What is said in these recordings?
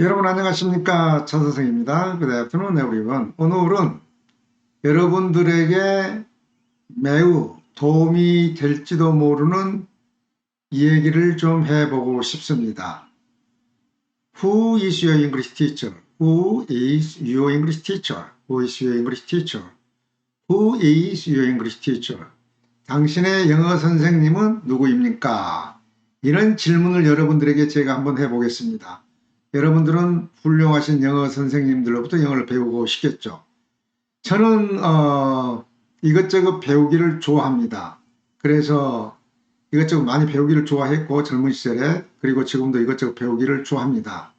여러분 안녕하십니까 차선생입니다. Good afternoon everyone. 오늘은 여러분들에게 매우 도움이 될지도 모르는 얘기를 좀 해보고 싶습니다. Who is your English teacher? Who is your English teacher? Who is your English teacher? Who is your English teacher? 당신의 영어 선생님은 누구입니까? 이런 질문을 여러분들에게 제가 한번 해보겠습니다. 여러분들은 훌륭하신 영어 선생님들로부터 영어를 배우고 싶겠죠. 저는 어, 이것저것 배우기를 좋아합니다. 그래서 이것저것 많이 배우기를 좋아했고 젊은 시절에 그리고 지금도 이것저것 배우기를 좋아합니다.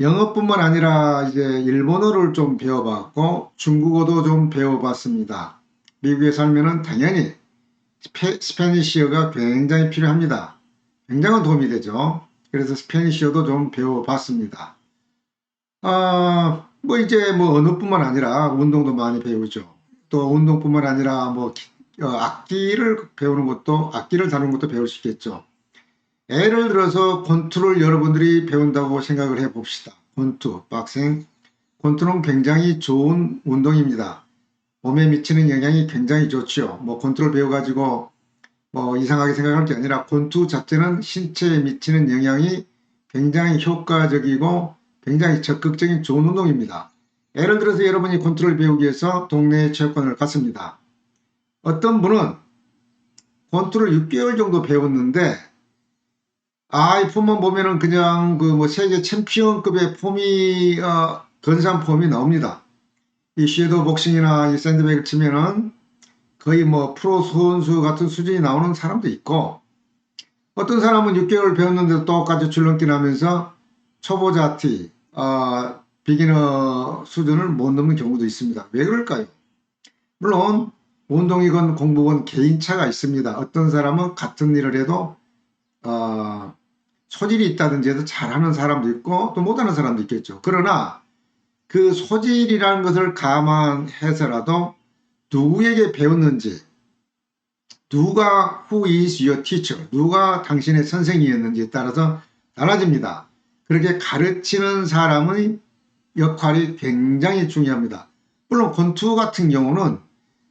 영어뿐만 아니라 이제 일본어를 좀 배워봤고 중국어도 좀 배워봤습니다. 미국에 살면은 당연히 스페, 스페니쉬어가 굉장히 필요합니다. 굉장한 도움이 되죠. 그래서 스페니쉬어도 좀 배워봤습니다. 아, 뭐 이제 뭐 언어뿐만 아니라 운동도 많이 배우죠. 또 운동뿐만 아니라 뭐 기- 어, 악기를 배우는 것도 악기를 다루는 것도 배울 수 있겠죠. 예를 들어서 권투를 여러분들이 배운다고 생각을 해 봅시다. 권투, 박싱. 권투는 굉장히 좋은 운동입니다. 몸에 미치는 영향이 굉장히 좋지요. 뭐 권투를 배워가지고 뭐 이상하게 생각할 게 아니라 권투 자체는 신체에 미치는 영향이 굉장히 효과적이고 굉장히 적극적인 좋은 운동입니다. 예를 들어서 여러분이 권투를 배우기 위해서 동네 체육관을 갔습니다. 어떤 분은 권투를 6개월 정도 배웠는데 아, 이 폼만 보면은 그냥 그 뭐 세계 챔피언급의 폼이 어, 근사한 폼이 나옵니다. 이 섀도우 복싱이나 이 샌드백을 치면은 거의 뭐 프로 선수 같은 수준이 나오는 사람도 있고 어떤 사람은 6개월 배웠는데도 똑같이 하면서 초보자 티, 어, 비기너 수준을 못 넘는 경우도 있습니다. 왜 그럴까요? 물론 운동이건 공부건 개인차가 있습니다. 어떤 사람은 같은 일을 해도 어, 소질이 있다든지 해서 잘하는 사람도 있고 또 못하는 사람도 있겠죠. 그러나 그 소질이라는 것을 감안해서라도 누구에게 배웠는지, 누가 who is your teacher, 누가 당신의 선생이었는지에 따라서 달라집니다. 그렇게 가르치는 사람의 역할이 굉장히 중요합니다. 물론 권투 같은 경우는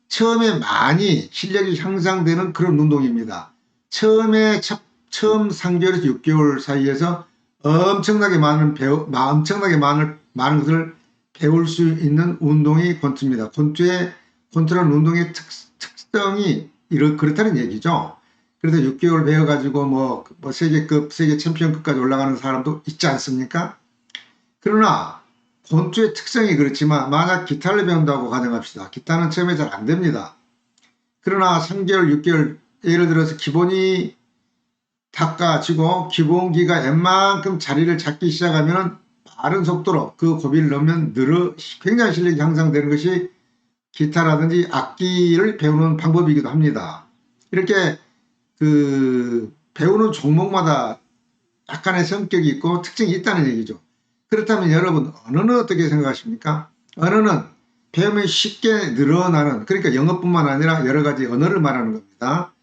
처음에 많이 실력이 향상되는 그런 운동입니다. 처음에 첫, 처음 3개월에서 6개월 사이에서 엄청나게 많은 배우, 마- 엄청나게 많은, 많은 것을 배울 수 있는 운동이 권투입니다. 권투의 권투라는 운동의 특, 특성이 이런 그렇다는 얘기죠. 그래서 6개월 배워가지고 뭐, 뭐 세계급, 세계 챔피언급까지 올라가는 사람도 있지 않습니까? 그러나 권투의 특성이 그렇지만 만약 기타를 배운다고 가정합시다. 기타는 처음에 잘 안 됩니다. 그러나 3개월, 6개월 예를 들어서 기본이 닦아지고 기본기가 웬만큼 자리를 잡기 시작하면 빠른 속도로 그 고비를 넘으면 늘어 굉장히 실력이 향상되는 것이 기타라든지 악기를 배우는 방법이기도 합니다. 이렇게 그 배우는 종목마다 약간의 성격이 있고 특징이 있다는 얘기죠. 그렇다면 여러분 언어는 어떻게 생각하십니까? 언어는 배우면 쉽게 늘어나는 그러니까 영어뿐만 아니라 여러 가지 언어를 말하는 겁니다.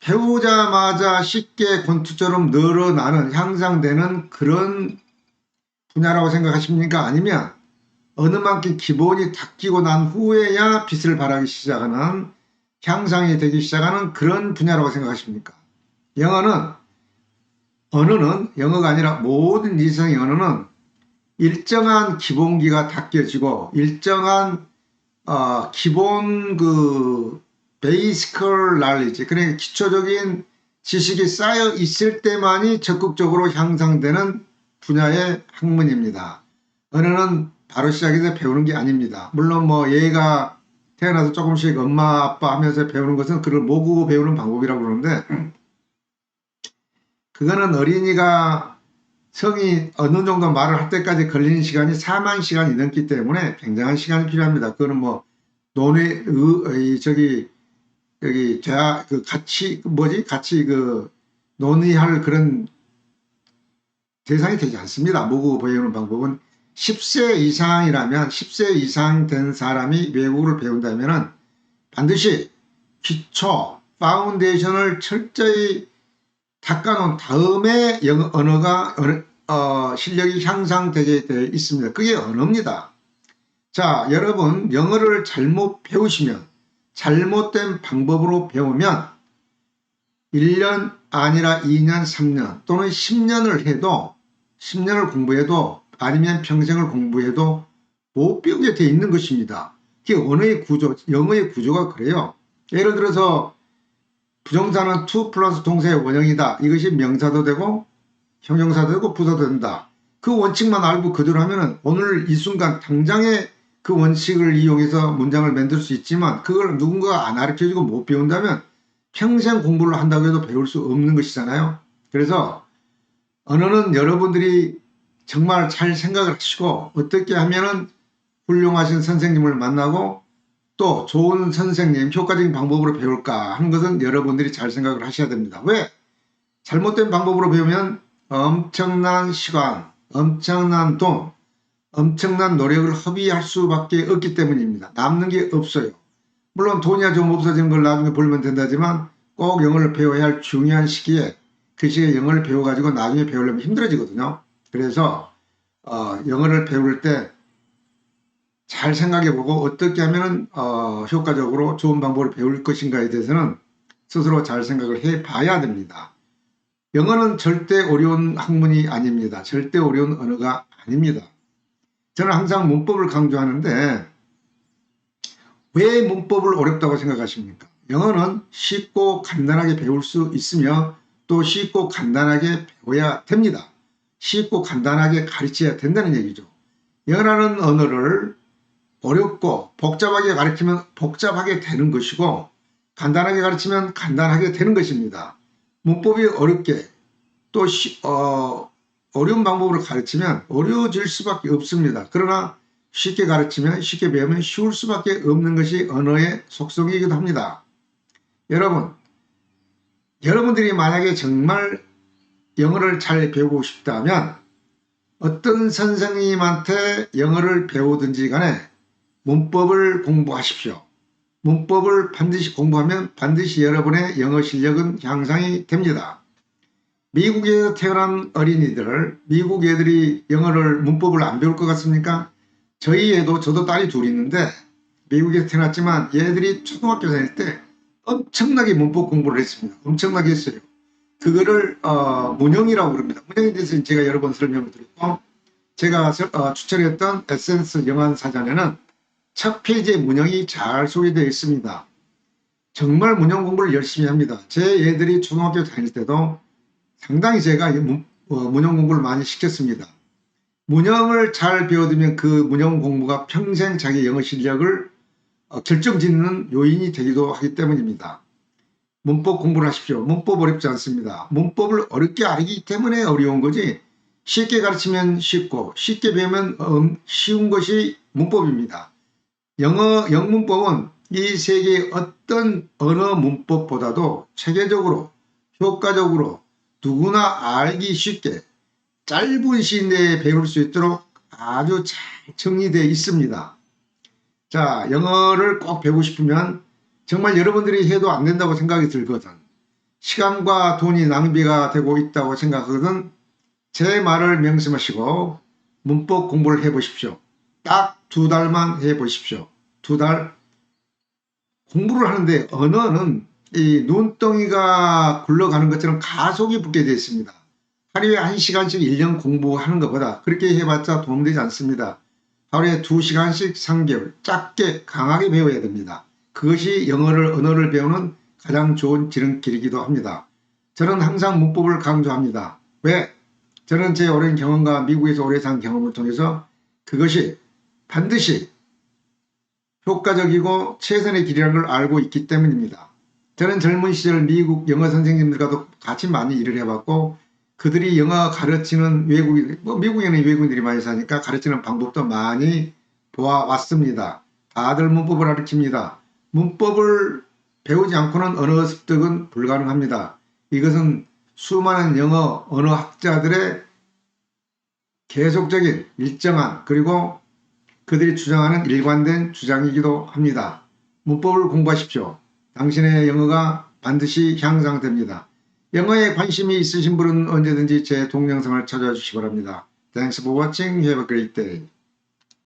배우자마자 쉽게 권투처럼 늘어나는 향상되는 그런 분야라고 생각하십니까? 아니면 어느 만큼 기본이 닦이고 난 후에야 빛을 발하기 시작하는 향상이 되기 시작하는 그런 분야라고 생각하십니까? 영어는 언어는 영어가 아니라 모든 이성의 언어는 일정한 기본기가 닦여지고 일정한 어, 기본 그 베이스컬 날리지 그러니까 기초적인 지식이 쌓여 있을 때만이 적극적으로 향상되는 분야의 학문입니다. 언어는 바로 시작해서 배우는 게 아닙니다. 물론 뭐 얘가 태어나서 조금씩 엄마 아빠 하면서 배우는 것은 그걸 모국어 배우는 방법이라고 그러는데 그거는 어린이가 성이 어느 정도 말을 할 때까지 걸리는 시간이 4만 시간이 넘기 때문에 굉장한 시간이 필요합니다. 그거는 뭐 논의 의, 이 저기 여기 대학 그 같이 그 뭐지 같이 그 논의할 그런 대상이 되지 않습니다. 모국어 배우는 방법은 10세 이상이라면 10세 이상 된 사람이 외국어를 배운다면은 반드시 기초 파운데이션을 철저히 닦아놓은 다음에 영어 언어가 언어- 어, 실력이 향상되게 돼 있습니다. 그게 언어입니다. 자, 여러분 영어를 잘못 배우시면 잘못된 방법으로 배우면 1년 아니라 2년, 3년 또는 10년을 해도 10년을 공부해도 아니면 평생을 공부해도 못 배우게 돼 있는 것입니다. 그게 언어의 구조, 영어의 구조가 그래요. 예를 들어서 부정사는 to 플러스 동사의 원형이다. 이것이 명사도 되고 형용사도 되고 부사도 된다. 그 원칙만 알고 그대로 하면은 오늘 이 순간 당장에 그 원칙을 이용해서 문장을 만들 수 있지만 그걸 누군가가 안 가르쳐주고 못 배운다면 평생 공부를 한다고 해도 배울 수 없는 것이잖아요. 그래서 언어는 여러분들이 정말 잘 생각을 하시고 어떻게 하면은 훌륭하신 선생님을 만나고 또 좋은 선생님, 효과적인 방법으로 배울까 하는 것은 여러분들이 잘 생각을 하셔야 됩니다. 왜? 잘못된 방법으로 배우면 엄청난 시간, 엄청난 돈, 엄청난 노력을 허비할 수밖에 없기 때문입니다. 남는 게 없어요. 물론 돈이야 좀 없어지는 걸 나중에 벌면 된다지만 꼭 영어를 배워야 할 중요한 시기에 그 시기에 영어를 배워가지고 나중에 배우려면 힘들어지거든요. 그래서 어, 영어를 배울 때 잘 생각해보고 어떻게 하면 어, 효과적으로 좋은 방법을 배울 것인가에 대해서는 스스로 잘 생각을 해봐야 됩니다. 영어는 절대 어려운 학문이 아닙니다. 절대 어려운 언어가 아닙니다. 저는 항상 문법을 강조하는데 왜 문법을 어렵다고 생각하십니까? 영어는 쉽고 간단하게 배울 수 있으며 또 쉽고 간단하게 배워야 됩니다. 쉽고 간단하게 가르쳐야 된다는 얘기죠. 영어라는 언어를 어렵고 복잡하게 가르치면 복잡하게 되는 것이고 간단하게 가르치면 간단하게 되는 것입니다. 문법이 어렵게 또 쉬, 어, 어려운 방법으로 가르치면 어려워질 수밖에 없습니다. 그러나 쉽게 가르치면 쉽게 배우면 쉬울 수밖에 없는 것이 언어의 속성이기도 합니다. 여러분, 여러분들이 만약에 정말 영어를 잘 배우고 싶다면 어떤 선생님한테 영어를 배우든지 간에 문법을 공부하십시오. 문법을 반드시 공부하면 반드시 여러분의 영어 실력은 향상이 됩니다. 미국에서 태어난 어린이들, 미국 애들이 영어를 문법을 안 배울 것 같습니까? 저희 애도 저도 딸이 둘 있는데 미국에서 태어났지만 얘들이 초등학교 다닐 때 엄청나게 문법 공부를 했습니다. 엄청나게 했어요. 그거를 어, 문형이라고 그럽니다. 문형에 대해서는 제가 여러 번 설명을 드렸고 제가 어, 추천했던 에센스 영한 사전에는 첫 페이지에 문형이 잘 소개되어 있습니다. 정말 문형 공부를 열심히 합니다. 제 애들이 초등학교 다닐 때도 상당히 제가 문, 어, 문형 공부를 많이 시켰습니다. 문형을 잘 배워두면 그 문형 공부가 평생 자기 영어 실력을 어, 결정짓는 요인이 되기도 하기 때문입니다. 문법 공부를 하십시오. 문법 어렵지 않습니다. 문법을 어렵게 알기 때문에 어려운 거지 쉽게 가르치면 쉽고 쉽게 배우면 음, 쉬운 것이 문법입니다. 영어 영문법은 이 세계의 어떤 언어 문법보다도 체계적으로 효과적으로 누구나 알기 쉽게 짧은 시일 내에 배울 수 있도록 아주 잘 정리되어 있습니다. 자, 영어를 꼭 배우고 싶으면 정말 여러분들이 해도 안 된다고 생각이 들거든. 시간과 돈이 낭비가 되고 있다고 생각하거든. 제 말을 명심하시고 문법 공부를 해 보십시오. 딱 두 달만 해 보십시오. 두 달 공부를 하는데 언어는 이 눈덩이가 굴러가는 것처럼 가속이 붙게 되어 있습니다. 하루에 한 시간씩 1년 공부하는 것보다 그렇게 해봤자 도움되지 않습니다. 하루에 2시간씩 3개월 짧게 강하게 배워야 됩니다. 그것이 영어를 언어를 배우는 가장 좋은 지름길이기도 합니다. 저는 항상 문법을 강조합니다. 왜? 저는 제 오랜 경험과 미국에서 오래 산 경험을 통해서 그것이 반드시 효과적이고 최선의 길이라는 걸 알고 있기 때문입니다. 저는 젊은 시절 미국 영어 선생님들과도 같이 많이 일을 해봤고 그들이 영어 가르치는 외국인, 뭐 미국에는 외국인들이 많이 사니까 가르치는 방법도 많이 보아왔습니다. 다들 문법을 가르칩니다. 문법을 배우지 않고는 언어 습득은 불가능합니다. 이것은 수많은 영어 언어 학자들의 계속적인 일정한 그리고 그들이 주장하는 일관된 주장이기도 합니다. 문법을 공부하십시오. 당신의 영어가 반드시 향상됩니다. 영어에 관심이 있으신 분은 언제든지 제 동영상을 찾아와 주시기 바랍니다. Thanks for watching. Have a great day.